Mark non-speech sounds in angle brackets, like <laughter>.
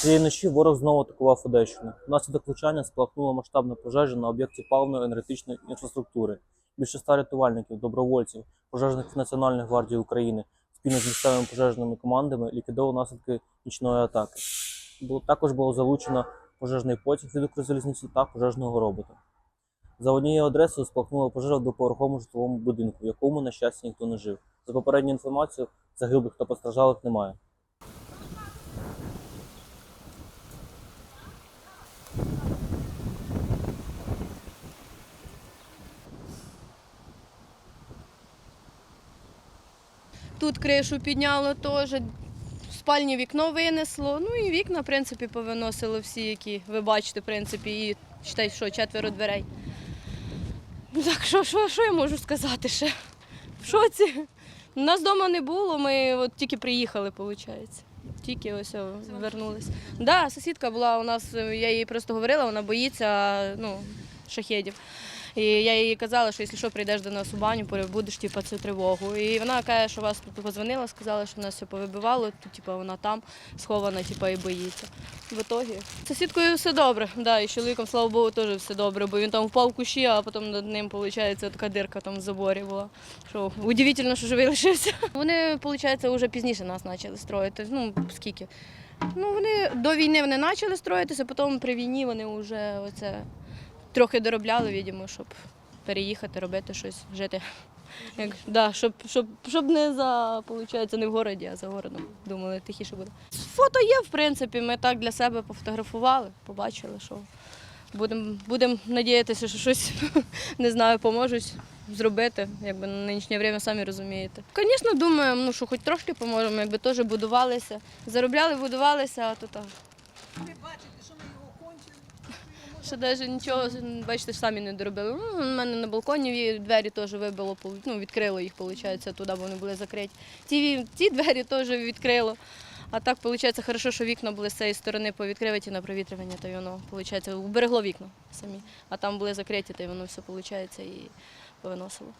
Цієї ночі ворог знову атакував Одещину. Внаслідок влучання спалахнула масштабна пожежа на об'єкті паливно-енергетичної інфраструктури. Більше ста рятувальників, добровольців, пожежників Національної гвардії України спільно з місцевими пожежними командами ліквідовували наслідки нічної атаки. Також було залучено пожежний потяг від Укрзалізниці та пожежного робота. За однією адресою спалахнула пожежа в двоповерховому житловому будинку, в якому, на щастя, ніхто не жив. За попередньою інформацією, загиблих та постраждалих немає. Тут кришу підняло теж, в спальні вікно винесло. Ну і вікна, в принципі, повиносило всі, які ви бачите, в принципі, і читай, що четверо дверей. Ну так що, що, що я можу сказати ще? В шоці. Нас вдома не було, ми от тільки приїхали, виходить. Тільки ось о. Так, да, сусідка була у нас, я їй просто говорила, вона боїться ну, шахедів. І я їй казала, що якщо що, прийдеш до нас у баню, будеш типу, цю тривогу. І вона каже, що вас тут позвонила, сказала, що нас все повибивало, тут типу, вона там схована типу, і боїться. В ітогі. Сусідкою все добре, да, і з чоловіком, слава Богу, теж все добре, бо він там впав в кущі, а потім над ним, виходить, така дирка там в заборі була. Що удивительно, що живий лишився. <laughs> Вони, виходить, вже пізніше нас почали строїти. Ну, скільки? Ну, вони до війни вони почали строїтися, потім при війні вони вже оце трохи доробляли, відомо, щоб переїхати, робити щось, жити. Як, да, щоб, щоб, щоб не за, получається, не в городі, а за городом. Думали, тихіше буде. Фото є, в принципі, ми так для себе пофотографували, побачили, що будемо будем надіятися, що щось <laughs> не знаю, поможуть зробити. Якби на нинішнє время самі розумієте. Звісно, думаємо, ну, що хоч трошки поможемо, якби теж будувалися. Заробляли, будувалися, а тут. а, Ви бачите, що ми його кончили. Ще навіть нічого, бачите, самі не доробили. Ну, у мене на балконі двері теж вибило, ну, відкрило їх, виходить, туди, бо вони були закриті. Ті, ті двері теж відкрило. А так, виходить, хорошо, що вікна були з цієї сторони повідкриваті на провітрювання, то й воно, виходить, уберегло вікна самі. А там були закриті, то й воно все, виходить, і повиносило.